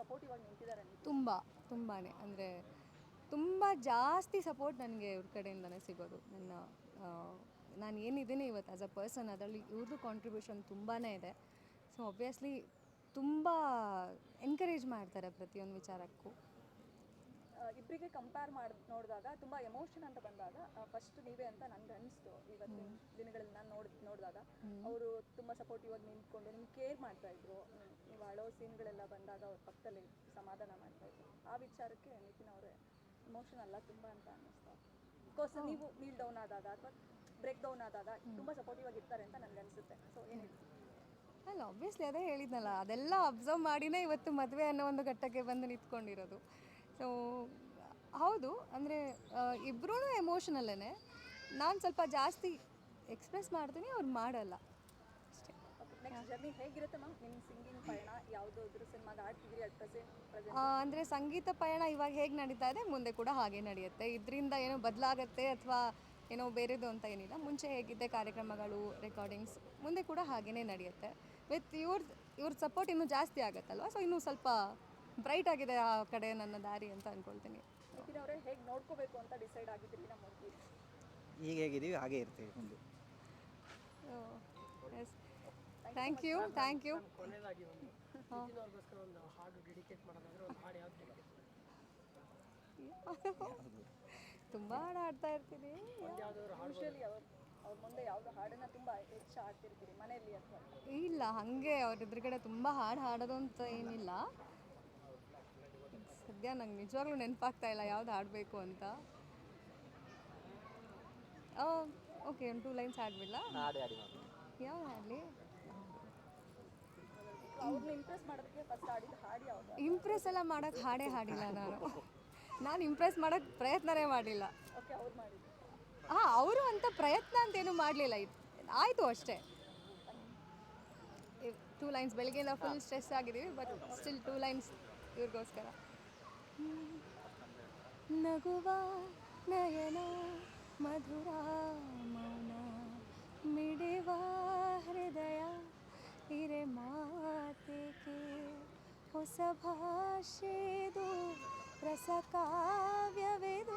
Supportive ಆಗಿ ನಿಂತಿದ್ದಾರೆ ತುಂಬ ತುಂಬಾ ಅಂದರೆ ತುಂಬ ಜಾಸ್ತಿ ಸಪೋರ್ಟ್ ನನಗೆ ಇವ್ರ ಕಡೆಯಿಂದನೇ ಸಿಗೋದು. ನನ್ನ ನಾನು ಏನಿದ್ದೀನಿ ಇವತ್ತು ಆ್ಯಸ್ ಅ ಪರ್ಸನ್ ಅದರಲ್ಲಿ ಇವ್ರದ್ದು ಕಾಂಟ್ರಿಬ್ಯೂಷನ್ ತುಂಬಾ ಇದೆ. ಸೊ ಒಬ್ವಿಯಸ್ಲಿ ತುಂಬ ಎನ್ಕರೇಜ್ ಮಾಡ್ತಾರೆ ಪ್ರತಿಯೊಂದು ವಿಚಾರಕ್ಕೂ. ಆ, ಇಬ್ರಿಗೆ ಕಂಪೇರ್ ಮಾಡಿ ನೋಡಿದಾಗ ತುಂಬ ಎಮೋಷನ್ ಅಂತ ಬಂದಾಗ ಫಸ್ಟ್ ನೀವೇ ಅಂತ ನನ್ಗೆ ಅನಿಸ್ತು ಇವತ್ತಿನ ದಿನಗಳಲ್ಲಿ ನಾನು ನೋಡ್ ನೋಡಿದಾಗ. ಅವರು ತುಂಬ ಸಪೋರ್ಟಿವ್ ಆಗಿ ನಿಂತ್ಕೊಂಡು ನಿಮ್ಗೆ ಕೇರ್ ಮಾಡ್ತಾ ಇದ್ರು. ಹ್ಮ್, ನೀವು ಅಳೋ ಸೀನ್ಗಳೆಲ್ಲ ಬಂದಾಗ ಅವ್ರ ಪಕ್ಕದಲ್ಲಿ ಸಮಾಧಾನ ಮಾಡ್ತಾ ಇದ್ರು. ಆ ವಿಚಾರಕ್ಕೆ ನಿತಿನ್ ಅವರೇ ಎಮೋಷನ್ ಅಲ್ಲ ತುಂಬ ಅಂತ ಅನ್ನಿಸ್ತು. ಬಿಕಾಸ್ ನೀವು ನೀಲ್ ಡೌನ್ ಆದಾಗ ಅಥವಾ ಬ್ರೇಕ್ ಡೌನ್ ಆದಾಗ ತುಂಬ ಸಪೋರ್ಟಿವ್ ಆಗಿ ಇರ್ತಾರೆ ಅಂತ ನನಗೆ ಅನಿಸುತ್ತೆ. ಸೊ ಏನು ಹೇಳ್ತೀವಿ ಅಲ್ಲ ಆಬ್ವಿಯಸ್ಲಿ ಅದೇ ಹೇಳಿದ್ನಲ್ಲ ಅದೆಲ್ಲ ಅಬ್ಸರ್ವ್ ಮಾಡಿನೇ ಇವತ್ತು ಮದುವೆ ಅನ್ನೋ ಒಂದು ಘಟ್ಟಕ್ಕೆ ಬಂದು ನಿಂತ್ಕೊಂಡಿರೋದು. ಸೊ ಹೌದು ಅಂದರೆ ಇಬ್ಬರೂ ಎಮೋಷನಲ್ಲೇ ನಾನು ಸ್ವಲ್ಪ ಜಾಸ್ತಿ ಎಕ್ಸ್ಪ್ರೆಸ್ ಮಾಡ್ತೀನಿ ಅವ್ರು ಮಾಡಲ್ಲ. ಅಷ್ಟೇ. ಜರ್ನಿ ಹೇಗಿರುತ್ತೆ ನಿಮ್ಮ ಸಿಂಗಿಂಗ್ ಪಯಣ ಯಾವುದಾದ್ರು ಅಟ್ ಪ್ರೆಸೆಂಟ್ ಅಂದರೆ ಸಂಗೀತ ಪಯಣ ಇವಾಗ ಹೇಗೆ ನಡೀತಾ ಇದೆ ಮುಂದೆ ಕೂಡ ಹಾಗೆ ನಡೆಯುತ್ತೆ. ಇದರಿಂದ ಏನೋ ಬದಲಾಗತ್ತೆ ಅಥವಾ ಏನೋ ಬೇರೆದು ಅಂತ ಏನಿಲ್ಲ. ಮುಂಚೆ ಹೇಗಿದ್ದೆ ಕಾರ್ಯಕ್ರಮಗಳು ರೆಕಾರ್ಡಿಂಗ್ಸ್ ಮುಂದೆ ಕೂಡ ಹಾಗೇ ನಡೆಯುತ್ತೆ. ವಿತ್ ಇವ್ರ ಇವ್ರ ಸಪೋರ್ಟ್ ಇನ್ನೂ ಜಾಸ್ತಿ ಆಗುತ್ತಲ್ವ? ಸೊ ಇನ್ನೂ ಸ್ವಲ್ಪ ಬ್ರೈಟ್ ಆಗಿದೆ ಆ ಕಡೆ ನನ್ನ ದಾರಿ ಅಂತ ಅಂದ್ಕೊಳ್ತೀನಿ ನಿತಿನ್ ಅವರೇ ಹೇಗೆ ನೋಡ್ಕೋಬೇಕು ಅಂತ ಡಿಸೈಡ್ ಆಗಿದ್ದೀರಿ ನಮ್ಮ ಹುಡುಗಿ? ಈಗ ಹೇಗಿದ್ದೀವಿ ಹಾಗೆ ಇರ್ತೀವಿ ಮುಂದೆ. Yes thank you thank you ಕೊನೆಯದಾಗಿ ಒಂದು ನಿತಿನ್ ಅವ್ರಿಗೋಸ್ಕರ ಒಂದು ಹಾಡು ಡೆಡಿಕೇಟ್ ಮಾಡೋದಾದ್ರೆ ಒಂದು ಹಾಡು ಯಾವ್ದು ಡೆಡಿಕೇಟ್ ತುಂಬ ಹಾಡು ಹಾಡ್ತಾ ಇರ್ತೀನಿ. ಯೂಶಲಿ ಅವ್ರ ಅವ್ರ ಮುಂದೆ ಯಾವುದೋ ಹಾಡನ್ನ ತುಂಬ ಹೆಚ್ಚು ಮನೆಯಲ್ಲಿ ಅಥವಾ? ಇಲ್ಲ ಹಾಗೆ ಅವ್ರ ಎದುರುಗಡೆ ತುಂಬ ಹಾಡು ಹಾಡೋದು ಅಂತ ಏನಿಲ್ಲ. ಸದ್ಯ ನಂಗೆ ನಿಜವಾಗ್ಲೂ ನೆನಪಾಗ್ತಾ ಇಲ್ಲ ಯಾವ್ದು ಹಾಡಬೇಕು ಅಂತ. ಓಕೆ ಒಂದು ಟೂ ಲೈನ್ಸ್ ಹಾಡ್ಬಿಡ್ಲಾ? ಹಾಡಿ ಹಾಡಿ ಮಾಡಿ. ಹಾಡಲಿ? ಇಂಪ್ರೆಸ್ ಎಲ್ಲ ಮಾಡೋಕ್ಕೆ ಹಾಡೇ ಹಾಡಿಲ್ಲ ನಾನು. ನಾನು ಇಂಪ್ರೆಸ್ ಮಾಡೋಕ್ಕೆ ಪ್ರಯತ್ನನೇ ಮಾಡಲಿಲ್ಲ ಓಕೆ ಅವ್ರು ಮಾಡಿದ್ದು. ಹಾಂ ಅವರು ಅಂತ ಪ್ರಯತ್ನ ಅಂತೇನು ಮಾಡಲಿಲ್ಲ. ಆಯಿತು ಅಷ್ಟೇ. ಟೂ ಲೈನ್ಸ್ ಬೆಳಗ್ಗೆಯಿಂದ ಫುಲ್ ಸ್ಟ್ರೆಸ್ ಆಗಿದ್ದೀವಿ ಬಟ್ ಸ್ಟಿಲ್ ಟೂ ಲೈನ್ಸ್ ಇವ್ರಿಗೋಸ್ಕರ. नगुवा नयना मधुरा मौना मिडिवा हृदया इरे माते के होसभाषिदु रसकाव्यवेदुः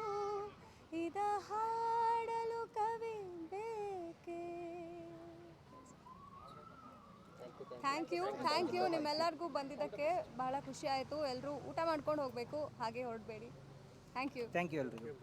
ಥ್ಯಾಂಕ್ ಯು ಥ್ಯಾಂಕ್ ಯು. ನಿಮ್ಮೆಲ್ಲರಿಗೂ ಬಂದಿದ್ದಕ್ಕೆ ಬಹಳ ಖುಷಿ ಆಯಿತು. ಎಲ್ಲರೂ ಊಟ ಮಾಡ್ಕೊಂಡು ಹೋಗಬೇಕು. ಹಾಗೆ ಹೊರಡಬೇಡಿ. Thank you. ಥ್ಯಾಂಕ್ ಯು ಎಲ್ರಿಗೂ.